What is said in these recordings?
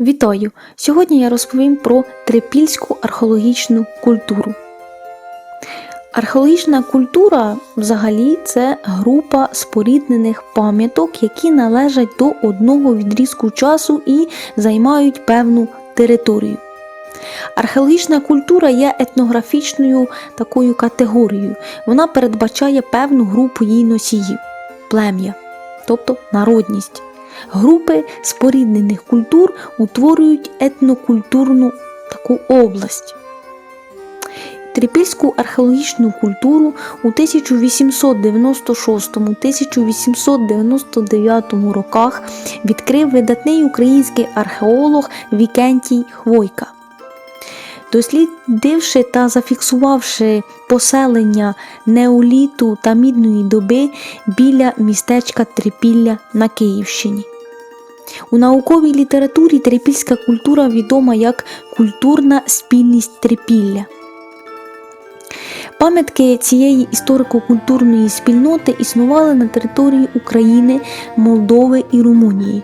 Вітаю! Сьогодні я розповім про трипільську археологічну культуру. Археологічна культура взагалі це група споріднених пам'яток, які належать до одного відрізку часу і займають певну територію. Археологічна культура є етнографічною такою категорією. Вона передбачає певну групу її носіїв плем'я, тобто народність. Групи споріднених культур утворюють етнокультурну таку область. Трипільську археологічну культуру у 1896-1899 роках відкрив видатний український археолог Вікентій Хвойка. Дослідивши та зафіксувавши поселення неоліту та мідної доби біля містечка Трипілля на Київщині. У науковій літературі трипільська культура відома як культурна спільність Трипілля. Пам'ятки цієї історико-культурної спільноти існували на території України, Молдови і Румунії.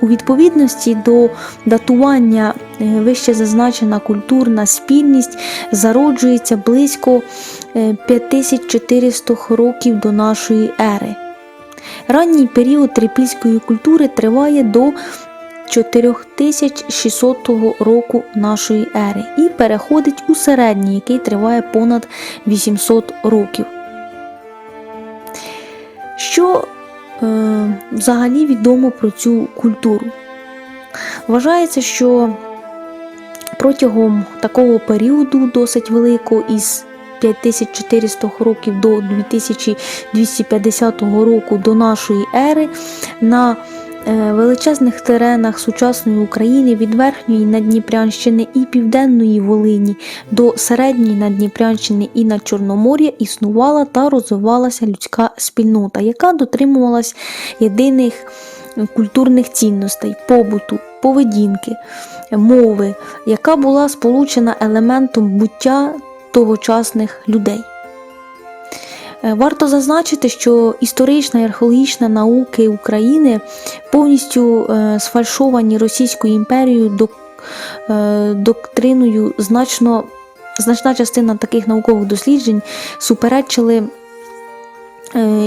У відповідності до датування е, вище зазначена культурна спільність зароджується близько е, 5400 років до нашої ери. Ранній період трипільської культури триває до 4600 року нашої ери і переходить у середній, який триває понад 800 років. Що е, взагалі відомо про цю культуру? Вважається, що протягом такого періоду, досить великого, із 5400 років до 2250 року до нашої ери, на величезних теренах сучасної України від Верхньої Надніпрянщини і Південної Волині до середньої Надніпрянщини і на Чорномор'я існувала та розвивалася людська спільнота, яка дотримувалась єдиних культурних цінностей, побуту, поведінки, мови, яка була сполучена елементом буття тогочасних людей. Е, Варто зазначити, що історична і археологічна науки України повністю е, сфальшовані Російською імперією е, доктриною значно, значна частина таких наукових досліджень суперечили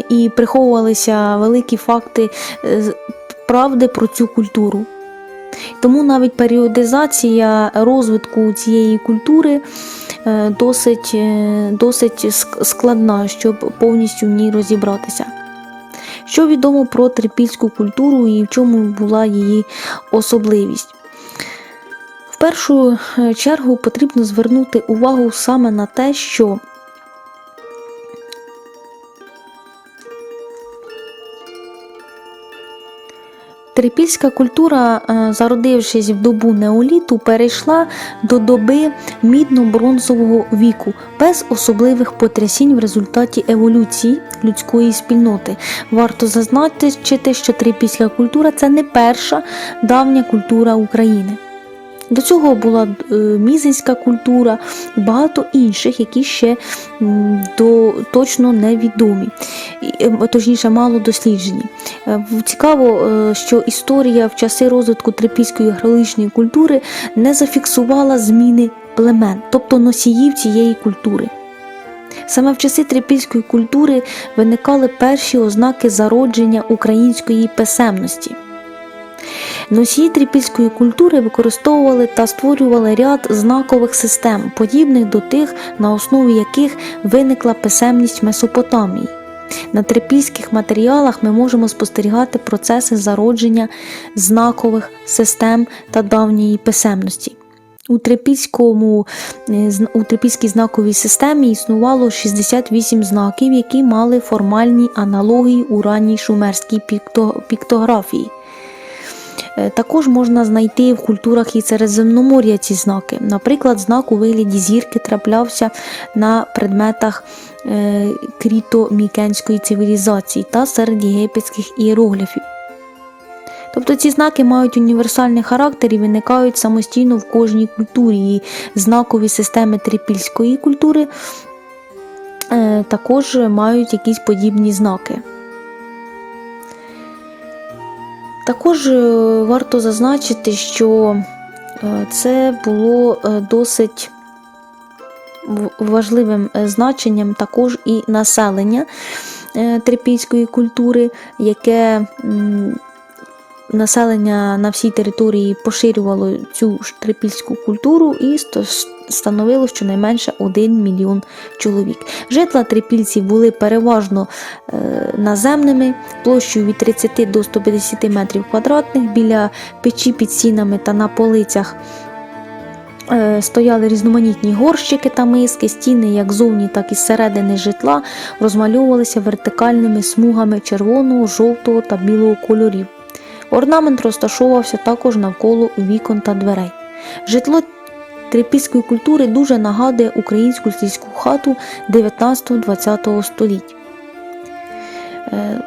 і приховувалися великі факти правди про цю культуру. Тому навіть періодизація розвитку цієї культури е, досить, е, досить складна, щоб повністю в ній розібратися. Що відомо про трипільську культуру і в чому була її особливість? В першу е, чергу потрібно звернути увагу саме на те, що Трипільська культура, е, зародившись в добу неоліту, перейшла до доби мідно-бронзового віку без особливих потрясінь в результаті еволюції людської спільноти. Варто зазначити, що трипільська культура це не перша давня культура України. До цього була е, мізинська культура багато інших, які ще до, точно невідомі, е, точніше, мало досліджені. Е, Цікаво, що історія в часи розвитку трипільської археологічної культури не зафіксувала зміни племен, тобто носіїв цієї культури. Саме в часи трипільської культури виникали перші ознаки зародження української писемності. Носії трипільської культури використовували та створювали ряд знакових систем, подібних до тих, на основі яких виникла писемність Месопотамії. На трипільських матеріалах ми можемо спостерігати процеси зародження знакових систем та давньої писемності. У трипільському е, у трипільській знаковій системі існувало 68 знаків, які мали формальні аналогії у ранній шумерській пікто- піктографії. Е, Також можна знайти в культурах і Середземномор'я ці знаки. Наприклад, знак у вигляді зірки траплявся на предметах е, кріто-мікенської цивілізації та серед єгипетських ієрогліфів. Тобто ці знаки мають універсальний характер і виникають самостійно в кожній культурі. І знакові системи трипільської культури е, також мають якісь подібні знаки. Також е, варто зазначити, що е, це було е, досить важливим значенням також і населення трипільської культури, яке населення на всій території поширювало цю трипільську культуру і становило щонайменше 1 мільйон чоловік. Житла трипільців були переважно е, наземними, площею від 30 до 150 метрів квадратних. Біля печі під стінами та на полицях е, стояли різноманітні горщики та миски, стіни як зовні, так і зсередини житла розмальовувалися вертикальними смугами червоного, жовтого та білого кольорів. Орнамент розташовувався також навколо вікон та дверей. Житло трипільської культури дуже нагадує українську сільську хату 19-20 століть. Е,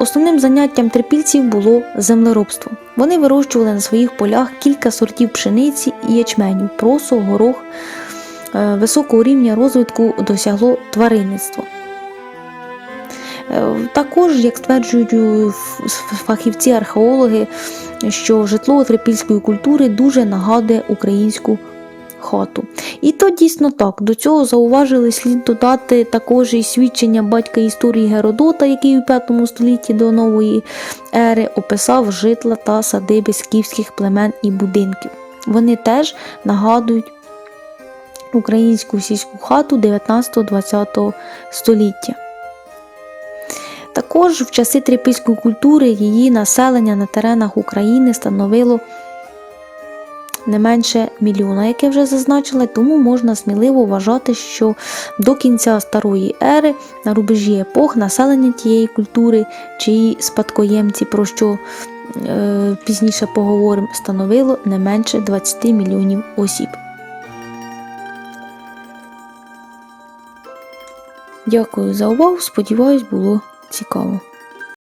Основним заняттям трипільців було землеробство. Вони вирощували на своїх полях кілька сортів пшениці і ячменю, просо, горох. Е, Високого рівня розвитку досягло тваринництво. Е, Також, як стверджують фахівці-археологи, що житло трипільської культури дуже нагадує українську хату. І то дійсно так. До цього зауважили слід додати також і свідчення батька історії Геродота, який у 5 столітті до нової ери описав житла та садиби скіфських племен і будинків. Вони теж нагадують українську сільську хату 19-20 століття. Також в часи трипільської культури її населення на теренах України становило не менше мільйона, як я вже зазначила, тому можна сміливо вважати, що до кінця старої ери на рубежі епох населення тієї культури, чиї спадкоємці, про що е, пізніше поговоримо, становило не менше 20 мільйонів осіб. Дякую за увагу. Сподіваюсь, було цікаво.